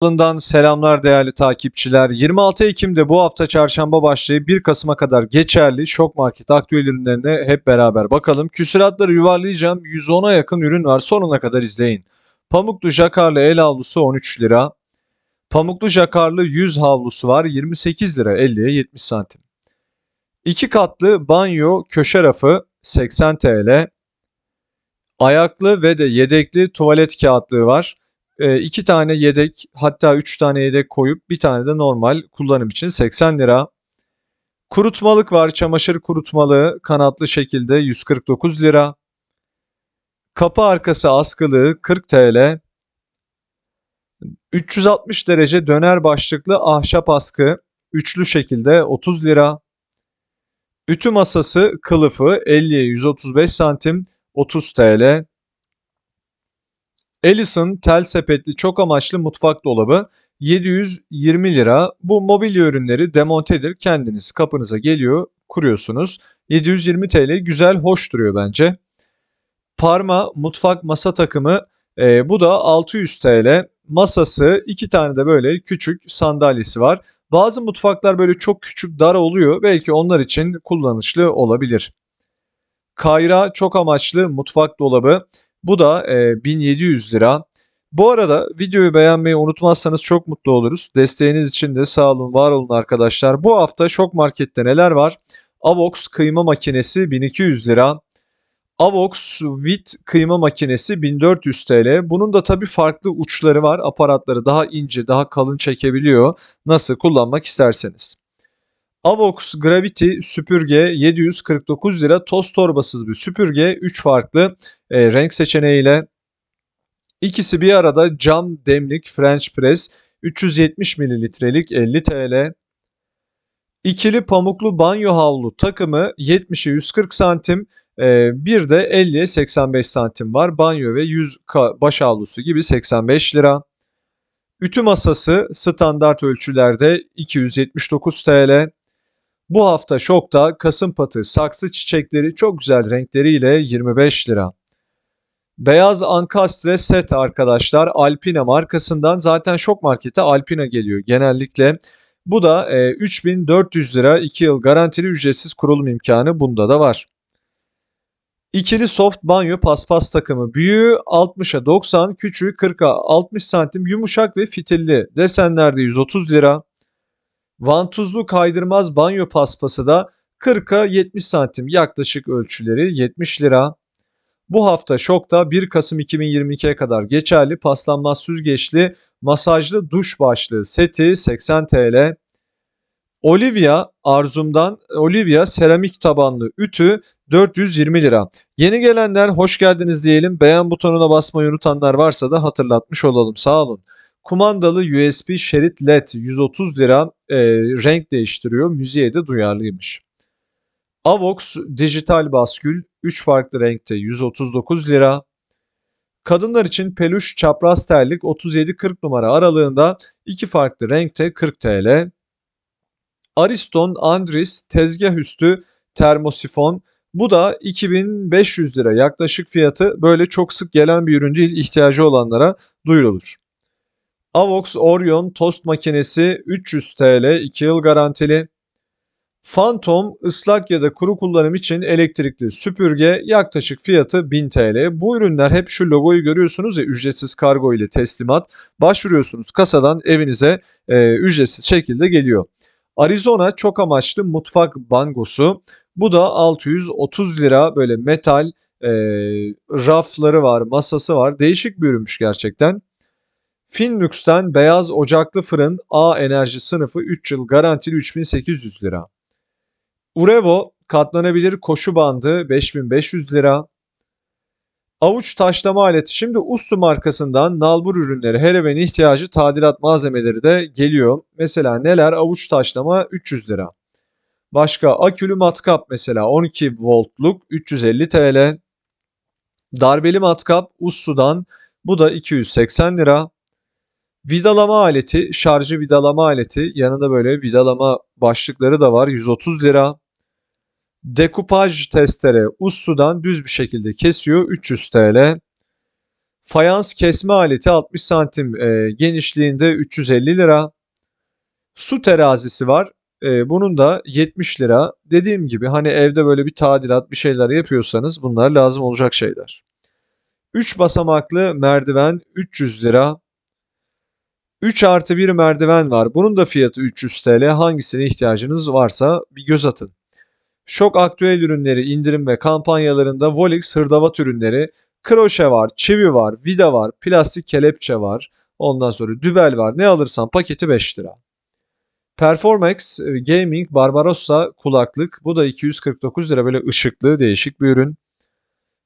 Kanalından selamlar değerli takipçiler. 26 Ekim'de bu hafta çarşamba başlayıp 1 Kasım'a kadar geçerli şok market aktüel ürünlerine hep beraber bakalım. Küsuratları yuvarlayacağım. 110'a yakın ürün var. Sonuna kadar izleyin. Pamuklu jakarlı el havlusu 13 lira. Pamuklu jakarlı 100 havlusu var. 28 lira 50'ye 70 santim. 2 katlı banyo köşe rafı 80 TL. Ayaklı ve de yedekli tuvalet kağıtlığı var. E, iki tane yedek hatta üç tane yedek koyup bir tane de normal kullanım için 80 lira. Kurutmalık var çamaşır kurutmalığı kanatlı şekilde 149 lira. Kapı arkası askılığı 40 TL. 360 derece döner başlıklı ahşap askı üçlü şekilde 30 lira. Ütü masası kılıfı 50'ye 135 santim 30 TL. Ellison tel sepetli çok amaçlı mutfak dolabı 720 lira. Bu mobilya ürünleri demontedir. Kendiniz kapınıza geliyor, kuruyorsunuz. 720 TL güzel, hoş duruyor bence. Parma mutfak masa takımı e, bu da 600 TL. Masası iki tane de böyle küçük sandalyesi var. Bazı mutfaklar böyle çok küçük dar oluyor. Belki onlar için kullanışlı olabilir. Kayra çok amaçlı mutfak dolabı. Bu da e, 1700 lira. Bu arada videoyu beğenmeyi unutmazsanız çok mutlu oluruz. Desteğiniz için de sağ olun, var olun arkadaşlar. Bu hafta Şok Market'te neler var? Avox kıyma makinesi 1200 lira. Avox Wit kıyma makinesi 1400 TL. Bunun da tabii farklı uçları var. Aparatları daha ince, daha kalın çekebiliyor. Nasıl kullanmak isterseniz. Avox Gravity süpürge 749 lira toz torbasız bir süpürge 3 farklı e, renk seçeneğiyle. İkisi bir arada cam demlik French Press 370 mililitrelik 50 TL. İkili pamuklu banyo havlu takımı 70'e 140 santim e, bir de 50'ye 85 santim var. Banyo ve yüz baş havlusu gibi 85 lira. Ütü masası standart ölçülerde 279 TL. Bu hafta şokta kasım patı saksı çiçekleri çok güzel renkleriyle 25 lira. Beyaz ankastre set arkadaşlar Alpina markasından zaten şok markete Alpina geliyor genellikle. Bu da e, 3400 lira 2 yıl garantili ücretsiz kurulum imkanı bunda da var. İkili soft banyo paspas takımı büyüğü 60'a 90 küçüğü 40'a 60 santim yumuşak ve fitilli desenlerde 130 lira. Vantuzlu kaydırmaz banyo paspası da 40'a 70 santim yaklaşık ölçüleri 70 lira. Bu hafta şokta 1 Kasım 2022'ye kadar geçerli paslanmaz süzgeçli masajlı duş başlığı seti 80 TL. Olivia Arzum'dan Olivia seramik tabanlı ütü 420 lira. Yeni gelenler hoş geldiniz diyelim. Beğen butonuna basmayı unutanlar varsa da hatırlatmış olalım. Sağ olun. Kumandalı USB şerit LED 130 lira e, renk değiştiriyor. Müziğe de duyarlıymış. Avox dijital baskül 3 farklı renkte 139 lira. Kadınlar için peluş çapraz terlik 37-40 numara aralığında 2 farklı renkte 40 TL. Ariston Andris tezgah üstü termosifon bu da 2500 lira yaklaşık fiyatı böyle çok sık gelen bir ürün değil ihtiyacı olanlara duyurulur. Avox Orion tost makinesi 300 TL 2 yıl garantili. Phantom ıslak ya da kuru kullanım için elektrikli süpürge yaklaşık fiyatı 1000 TL. Bu ürünler hep şu logoyu görüyorsunuz ya ücretsiz kargo ile teslimat. Başvuruyorsunuz kasadan evinize e, ücretsiz şekilde geliyor. Arizona çok amaçlı mutfak bangosu. Bu da 630 lira böyle metal e, rafları var, masası var. Değişik bir ürünmüş gerçekten. Finlux'ten beyaz ocaklı fırın A enerji sınıfı 3 yıl garantili 3800 lira. Urevo katlanabilir koşu bandı 5500 lira. Avuç taşlama aleti şimdi Ustu markasından nalbur ürünleri her evin ihtiyacı tadilat malzemeleri de geliyor. Mesela neler avuç taşlama 300 lira. Başka akülü matkap mesela 12 voltluk 350 TL. Darbeli matkap Ustu'dan bu da 280 lira. Vidalama aleti, şarjı vidalama aleti. Yanında böyle vidalama başlıkları da var. 130 lira. Dekupaj testere Ussu'dan düz bir şekilde kesiyor. 300 TL. Fayans kesme aleti 60 santim e, genişliğinde 350 lira. Su terazisi var. E, bunun da 70 lira. Dediğim gibi hani evde böyle bir tadilat bir şeyler yapıyorsanız bunlar lazım olacak şeyler. 3 basamaklı merdiven 300 lira. 3 artı 1 merdiven var. Bunun da fiyatı 300 TL. Hangisine ihtiyacınız varsa bir göz atın. Şok aktüel ürünleri indirim ve kampanyalarında Volix hırdavat ürünleri, kroşe var, çivi var, vida var, plastik kelepçe var. Ondan sonra dübel var. Ne alırsan paketi 5 lira. Performax e, Gaming Barbarossa kulaklık. Bu da 249 lira böyle ışıklı değişik bir ürün.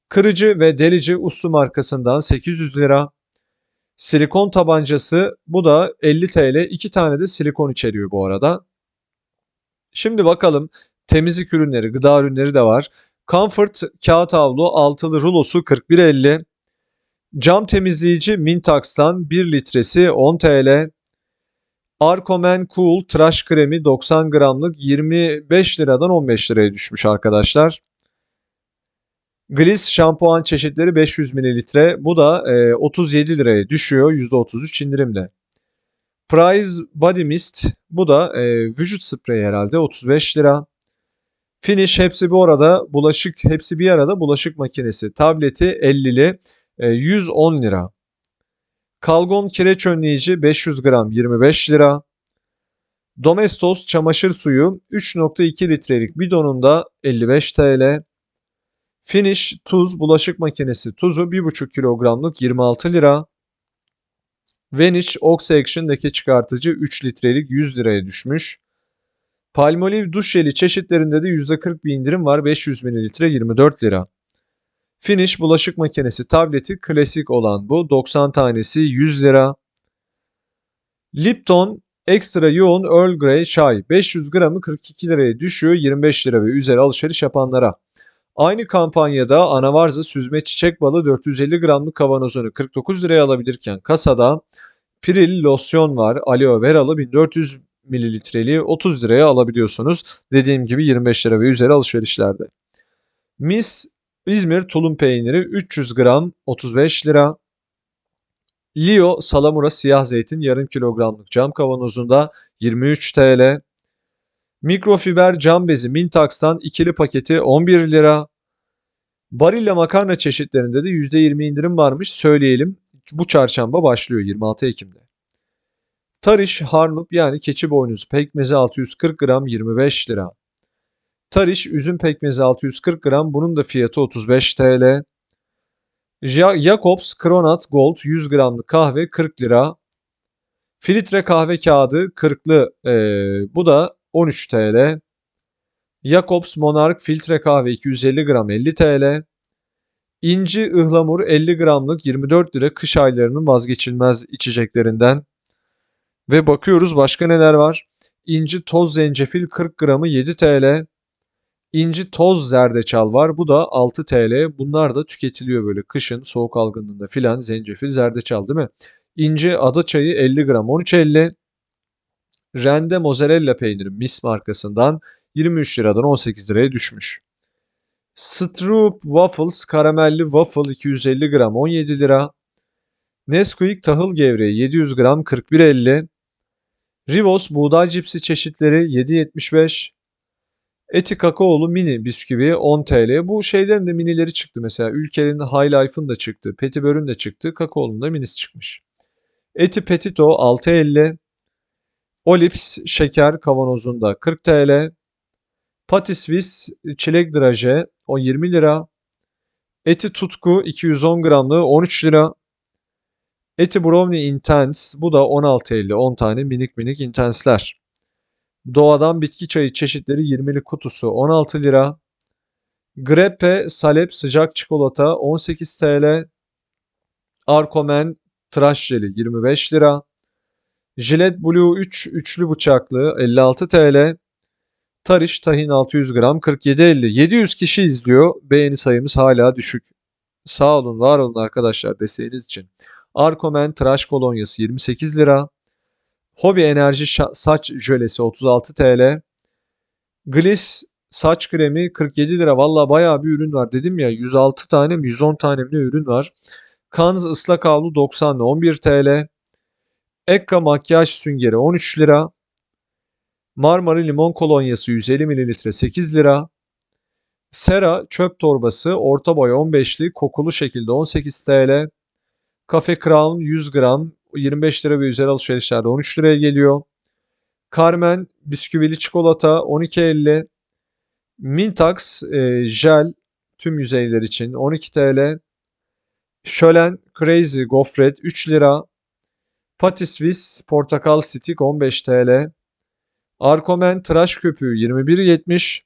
Kırıcı ve delici Uslu markasından 800 lira. Silikon tabancası bu da 50 TL. 2 tane de silikon içeriyor bu arada. Şimdi bakalım temizlik ürünleri, gıda ürünleri de var. Comfort kağıt havlu altılı rulosu 41.50. Cam temizleyici Mintax'tan 1 litresi 10 TL. Arcomen Cool tıraş kremi 90 gramlık 25 liradan 15 liraya düşmüş arkadaşlar. Gliss şampuan çeşitleri 500 mililitre. Bu da e, 37 liraya düşüyor %33 indirimle. Prize Body Mist. Bu da e, vücut spreyi herhalde 35 lira. Finish hepsi bu arada bulaşık hepsi bir arada bulaşık makinesi. Tableti 50'li e, 110 lira. Kalgon kireç önleyici 500 gram 25 lira. Domestos çamaşır suyu 3.2 litrelik bidonunda 55 TL. Finish tuz bulaşık makinesi tuzu 1.5 kilogramlık 26 lira. Vanish Ox Action leke çıkartıcı 3 litrelik 100 liraya düşmüş. Palmolive duş jeli çeşitlerinde de %40 bir indirim var 500 ml 24 lira. Finish bulaşık makinesi tableti klasik olan bu 90 tanesi 100 lira. Lipton ekstra yoğun Earl Grey çay 500 gramı 42 liraya düşüyor 25 lira ve üzeri alışveriş yapanlara. Aynı kampanyada Anavarza süzme çiçek balı 450 gramlık kavanozunu 49 liraya alabilirken kasada Piril losyon var aloe veralı 1400 mililitreliği 30 liraya alabiliyorsunuz. Dediğim gibi 25 lira ve üzeri alışverişlerde. Mis İzmir tulum peyniri 300 gram 35 lira. Lio salamura siyah zeytin yarım kilogramlık cam kavanozunda 23 TL. Mikrofiber cam bezi Mintax'tan ikili paketi 11 lira. Barilla makarna çeşitlerinde de %20 indirim varmış söyleyelim. Bu çarşamba başlıyor 26 Ekim'de. Tariş harnup yani keçi boynuzu pekmezi 640 gram 25 lira. Tariş üzüm pekmezi 640 gram bunun da fiyatı 35 TL. Jacobs Kronat Gold 100 gramlık kahve 40 lira. Filtre kahve kağıdı 40'lı e, bu da 13 TL. Jacobs Monarch filtre kahve 250 gram 50 TL. İnci ıhlamur 50 gramlık 24 lira kış aylarının vazgeçilmez içeceklerinden. Ve bakıyoruz başka neler var. İnci toz zencefil 40 gramı 7 TL. İnci toz zerdeçal var. Bu da 6 TL. Bunlar da tüketiliyor böyle kışın soğuk algınlığında filan zencefil zerdeçal değil mi? İnci ada çayı 50 gram 13.50. Rende mozzarella peyniri Mis markasından 23 liradan 18 liraya düşmüş. Stroop Waffles karamelli waffle 250 gram 17 lira. Nesquik tahıl gevreği 700 gram 41.50. Rivos buğday cipsi çeşitleri 7.75. Eti kakaolu mini bisküvi 10 TL. Bu şeylerin de minileri çıktı mesela. Ülker'in High Life'ın da çıktı. Petibör'ün de çıktı. Kakaolu'nun da minisi çıkmış. Eti Petito 6.50. Olips şeker kavanozunda 40 TL. Patisvis çilek draje o 20 lira. Eti tutku 210 gramlığı 13 lira. Eti Brownie Intense bu da 16.50 10 tane minik minik intensler. Doğadan bitki çayı çeşitleri 20'li kutusu 16 lira. Grepe Salep sıcak çikolata 18 TL. Arkomen tıraş jeli 25 lira. Gillette Blue 3 üçlü bıçaklı 56 TL. Tariş tahin 600 gram 47.50. 700 kişi izliyor. Beğeni sayımız hala düşük. Sağ olun var olun arkadaşlar desteğiniz için. Arkomen tıraş kolonyası 28 lira. Hobi enerji saç jölesi 36 TL. Gliss saç kremi 47 lira. Valla bayağı bir ürün var. Dedim ya 106 tane mi 110 tane mi ürün var. Kanz ıslak havlu 90'lı 11 TL. Ekka makyaj süngeri 13 lira. Marmara limon kolonyası 150 ml 8 lira. Sera çöp torbası orta boy 15'li kokulu şekilde 18 TL. Cafe Crown 100 gram 25 lira ve üzeri alışverişlerde 13 liraya geliyor. Carmen bisküvili çikolata 12.50. Mintax e, jel tüm yüzeyler için 12 TL. Şölen Crazy gofret 3 lira. Pati Swiss portakal stick 15 TL. Arkomen tıraş köpüğü 21.70.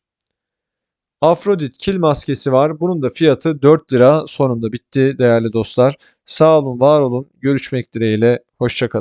Afrodit kil maskesi var. Bunun da fiyatı 4 lira sonunda bitti değerli dostlar. Sağ olun, var olun. Görüşmek dileğiyle. Hoşçakalın.